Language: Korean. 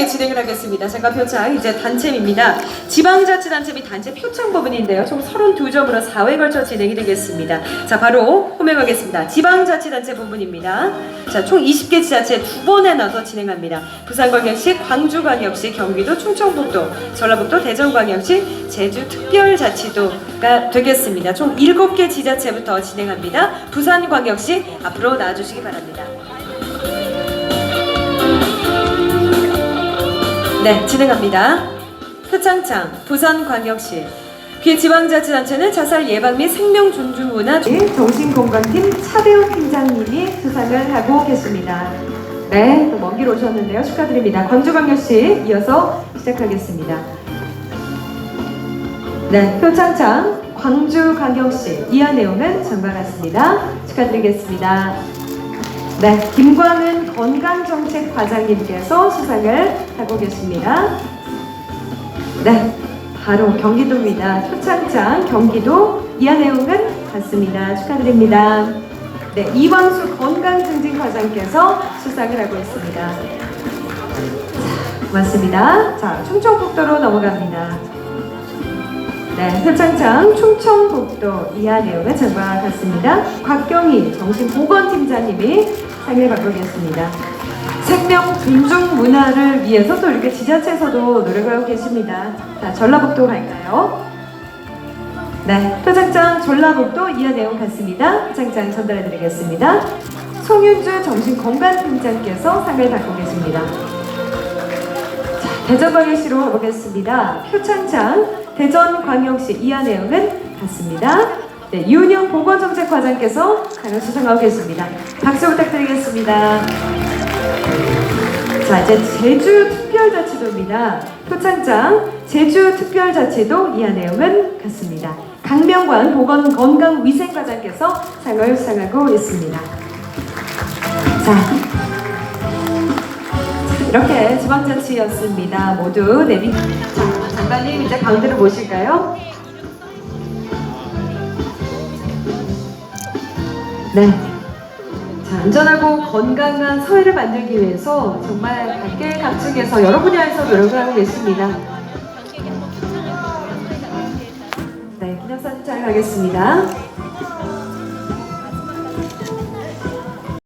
하게 진행을 하겠습니다. 잠깐 표창 이제 단체입니다. 지방자치단체 및 단체 표창 부분인데요. 총 32점으로 4회 걸쳐 진행이 되겠습니다. 자 바로 호명하겠습니다. 지방자치단체 부분입니다. 자총 20개 지자체 두 번에 나눠 진행합니다. 부산광역시, 광주광역시, 경기도, 충청북도, 전라북도, 대전광역시, 제주특별자치도가 되겠습니다. 총 7개 지자체부터 진행합니다. 부산광역시 앞으로 나와주시기 바랍니다. 네, 진행합니다. 표창장 부산광역시 귀 지방자치단체는 자살 예방 및 생명 존중 문화 정신건강팀 차대훈 팀장님이 수상을 하고 계십니다. 네, 먼길 오셨는데요. 축하드립니다. 광주광역시 이어서 시작하겠습니다. 네, 표창장 광주광역시 이하 내용은 전과 같습니다. 축하드리겠습니다. 네, 김광은 건강정책 과장님께서 수상을 하고 계십니다. 네, 바로 경기도입니다. 표창장 경기도 이하 내용은 같습니다. 축하드립니다. 네, 이광수 건강증진 과장께서 수상을 하고 있습니다. 자, 맞습니다. 자, 충청북도로 넘어갑니다. 네, 표창장 충청북도 이하 내용은 전과 같습니다. 곽경희 정신보건팀장님이 받고 계십니다. 생명 존중 문화를 위해서 또 이렇게 지자체에서도 노력을 하고 계십니다. 자, 전라북도 갈까요? 네, 표창장 전라북도 이하 내용 같습니다. 표창장 전달해 드리겠습니다. 송윤주 정신건강팀장께서 상을 받고 계십니다. 자, 대전광역시로 가보겠습니다. 표창장 대전광역시 이하 내용은 같습니다. 네, 이은영 보건정책과장께서 상을 수상하고 계십니다. 박수 부탁드리겠습니다. 자, 이제 제주특별자치도입니다. 표창장 제주특별자치도 이하 내용은 같습니다. 강명관 보건건강위생과장께서 상을 수상하고 있습니다. 자, 이렇게 지방자치였습니다. 모두 내비. 자, 장관님 이제 가운데로 모실까요? 네. 자, 안전하고 건강한 사회를 만들기 위해서 정말 각계각층에서 여러 분야에서 노력을 하고 계십니다. 네, 기념사진 촬영하겠습니다.